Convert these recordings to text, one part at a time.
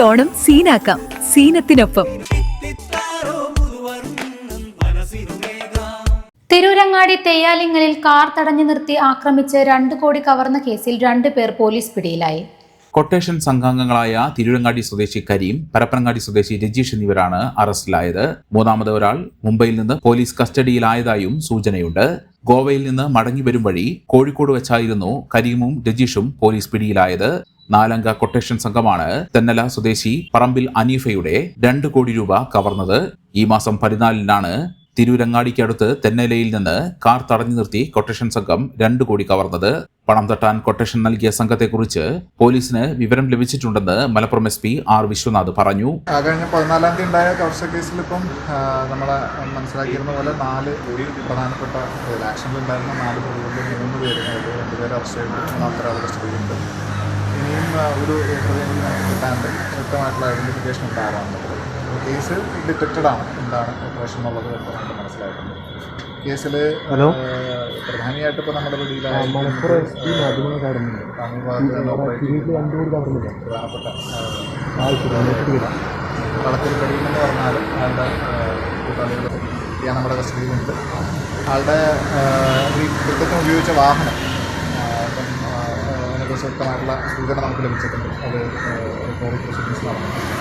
ഓണം സീനാക്കാം. സീനത്തിനൊപ്പം. തിരൂരങ്ങാടി തെയ്യാലിങ്ങലിൽ കാർ തടഞ്ഞു നിർത്തി ആക്രമിച്ച് രണ്ട് കോടി കവർന്ന കേസിൽ രണ്ടു പേർ പോലീസ് പിടിയിലായി. കൊട്ടേഷൻ സംഘാംഗങ്ങളായ തിരുരങ്ങാടി സ്വദേശി കരീം പരപ്പനങ്ങാടി സ്വദേശി രജീഷ് എന്നിവരാണ് അറസ്റ്റിലായത്. മൂന്നാമത് ഒരാൾ മുംബൈയിൽ നിന്ന് പോലീസ് കസ്റ്റഡിയിലായതായും സൂചനയുണ്ട്. ഗോവയിൽ നിന്ന് മടങ്ങി വരും വഴി കോഴിക്കോട് വെച്ചായിരുന്നു കരീമും രജീഷും പോലീസ് പിടിയിലായത്. നാലംഗ കൊട്ടേഷൻ സംഘമാണ് തെന്നല സ്വദേശി പറമ്പിൽ അനീഫയുടെ രണ്ട് കോടി രൂപ കവർന്നത്. ഈ മാസം പതിനാലിനാണ് തിരൂരങ്ങാടിക്കടുത്ത് തെന്നലയിൽ നിന്ന് കാർ തടഞ്ഞു നിർത്തി കൊട്ടേഷൻ സംഘം രണ്ട് കോടി കവർന്നത്. പണം തട്ടാൻ കൊട്ടേഷൻ നൽകിയ സംഘത്തെക്കുറിച്ച് പോലീസിന് വിവരം ലഭിച്ചിട്ടുണ്ടെന്ന് Malappuram S P R Vishwanath പറഞ്ഞു. ആ, കഴിഞ്ഞ പതിനാലാം തീയതി ഉണ്ടായ കവർച്ച കേസിൽ ഇപ്പം നമ്മൾ മനസ്സിലാക്കിയിരുന്ന പോലെ നാല് പ്രധാനപ്പെട്ട ആക്ഷനിലുണ്ടായിരുന്ന നാല് പ്രതികളിൽ മൂന്ന് പേര് രണ്ടുപേരെ രണ്ട് പേര് അറസ്റ്റ് ചെയ്തു മൂന്നാമത്തെ ഒരാൾ കസ്റ്റഡിയിലുണ്ട് ഇനിയും ഒരു കിട്ടാണ്ട് വ്യക്തമായിട്ടുള്ള ഐഡന്റിഫിക്കേഷൻ ഉണ്ടാകാറുണ്ട്. കേസ് ഡിറ്റക്റ്റഡ് ആണ്. എന്താണ് ഓപ്പറേഷൻ എന്നുള്ളത് വ്യക്തമായിട്ട് മനസ്സിലായിട്ടുണ്ട്. കേസിൽ ഇപ്പോൾ നമ്മുടെ പിടിയിലായ പ്രധാനപ്പെട്ട കളത്തിൽ കഴിയുമെന്ന് പറഞ്ഞാൽ ആളുടെ കൂട്ടാളികൾ ചെയ്യാൻ നമ്മുടെ കസ്റ്റഡിയിലുണ്ട് ആളുടെ ഈ കൃത്യത്തിന് ഉപയോഗിച്ച വാഹനം അതിനെക്കുറിച്ച് വ്യക്തമായിട്ടുള്ള സൂചന നമുക്ക് ലഭിച്ചിട്ടുണ്ട്. അത് റിക്കവറി പ്രൊസീഡിങ്സ് നടന്നിട്ടുണ്ട്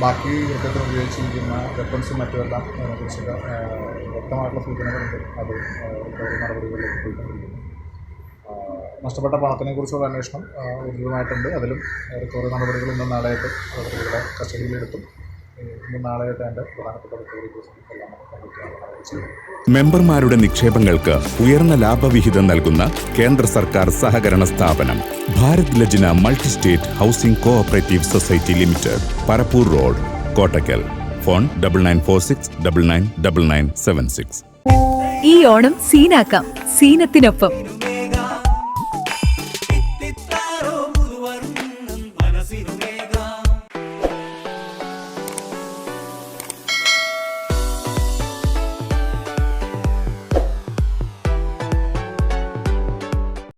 ബാക്കി കൃത്യത്തിന് ഉപയോഗിച്ചിരിക്കുന്ന വെപ്പൺസും മറ്റുമെല്ലാം അതിനെക്കുറിച്ചൊക്കെ വ്യക്തമായിട്ടുള്ള സൂചനകളുണ്ട്. അത് നടപടികളിലേക്ക് പോയിക്കൊണ്ടിരിക്കുന്നു. നഷ്ടപ്പെട്ട പണത്തിനെ കുറിച്ചുള്ള അന്വേഷണം ഊർജിതമായിട്ടുണ്ട് അതിലും റിക്കവറി നടപടികൾ ഇന്നും നാളെയായിട്ട് പ്രതികളെ കസ്റ്റഡിയിലെടുത്തും ഇന്ന് നാളെയായിട്ട് എന്റെ പ്രധാനപ്പെട്ട റിക്കവറി എല്ലാം മെമ്പർമാരുടെ നിക്ഷേപങ്ങൾക്ക് ഉയർന്ന ലാഭവിഹിതം നൽകുന്ന കേന്ദ്ര സർക്കാർ സഹകരണ സ്ഥാപനം Bharat Lajna multi state housing cooperative society limited Parappur road Kottakkal phone double nine four six double nine double nine seven six. ഈ ഓണം സീനാക്കാം. സീനത്തിനൊപ്പം.